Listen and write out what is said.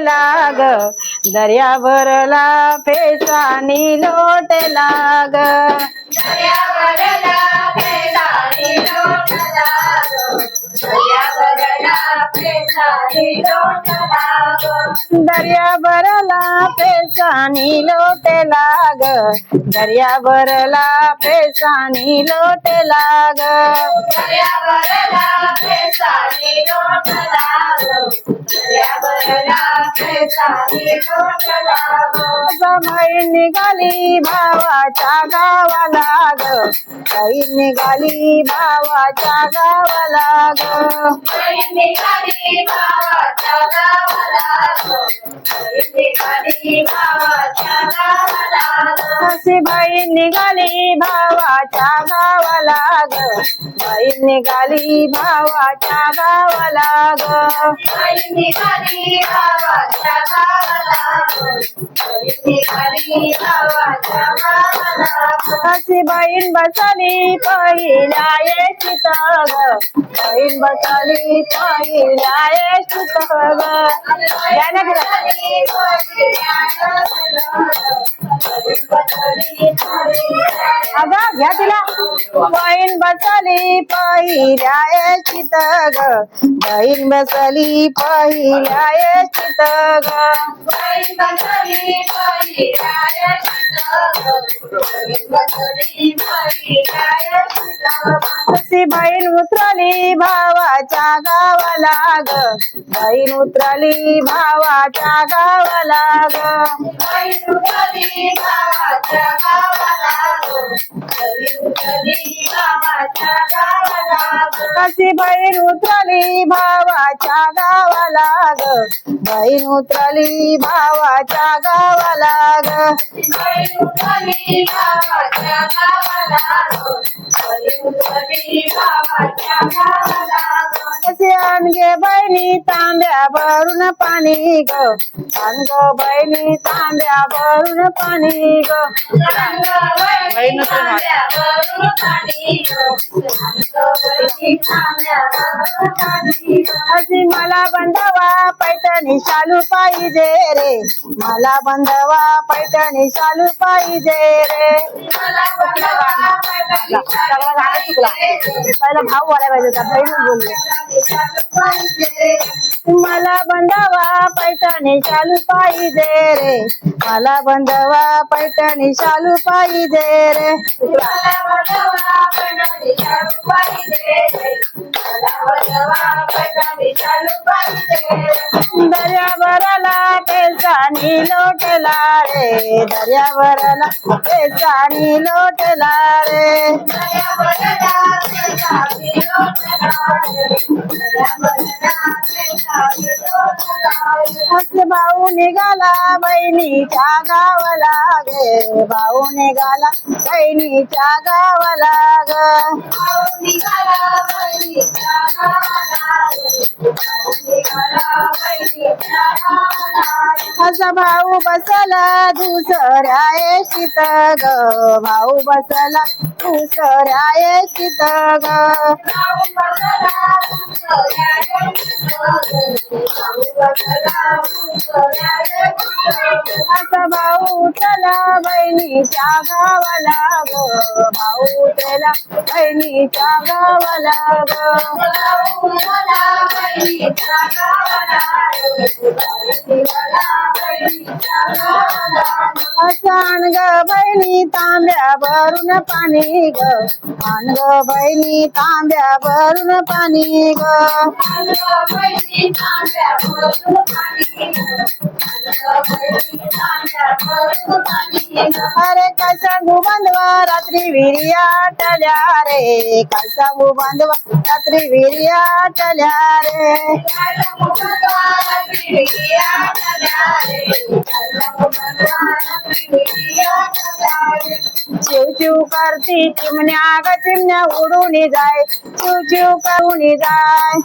लाग. दर्या भरला फेसानी लोट लाग. दर्या भरला फेसानी लोट लाग. दर्या भरला फेसानी लोट लाग. बहीण निघाली भावाच्या गावाला ग. बहीण निघाली भावाच्या गावाला ग. अशी बहीण निघाली भावाच्या गावाला ग. बहीण निघाली भावाच्या गावाला ग. अशी बहीण बसली पहिला येशीत ग बहीण बसली पहिला येशीत ग द्या अगं घ्या तिला. बहीण बसली पहिला येशीत ग बहीण बसली पहिला येशीत ग बहीण बसली पहिला अशी बहीण उतरली भावाच्या गावाला ग. बहीण उतरली भावाच्या गावाला ग. कशी बहीण उतरली भावाच्या गावाला ग. बहीण उतरली भावाच्या गावाला ग. कसे आणगे बहिणी तांब्या भरून पाणी ग. आणग बहिणी तांब्या भरून पाणी ग. अशी मला बंधवा पैठणी शालू पाहिजे रे. मला बंधवा पैठणी शालू पाहिजे रे. पहिला भाऊ वाढायला पाहिजे होता बहीण बोलले. मला बंधवा पैठणी शालू पाहिजे रे. मला बंधवा पैठणी शालू पाहिजे रे. दर्यावरला पेसानी लोटला रे. दर्यावरला पेसानी लोटला रे. भाऊ निघाला बहिणीच्या गावाला गे. भाऊ निघाला बहिणीच्या गावाला ग. असा भाऊ बसला दुसऱ्या येशीत ग. भाऊ बसला दुसऱ्या येशीत ग असा भाऊ चला बहिणीच्या गावाला ग भाऊ चला बहिणीच्या गावाला ग असान ग बहिणी तांब्या भरून पाणी ग. आण ग बहिणी तांब्या भरून पाणी ग. अरे काय सांगू बांधवा रात्री विर्या टल्या रे. काय सांगू बांधवा रात्री विर्या टल्या रे. चिव चिव करती चिमण्या ग चिमण्या उडून जाय. चिव चिव करून जाय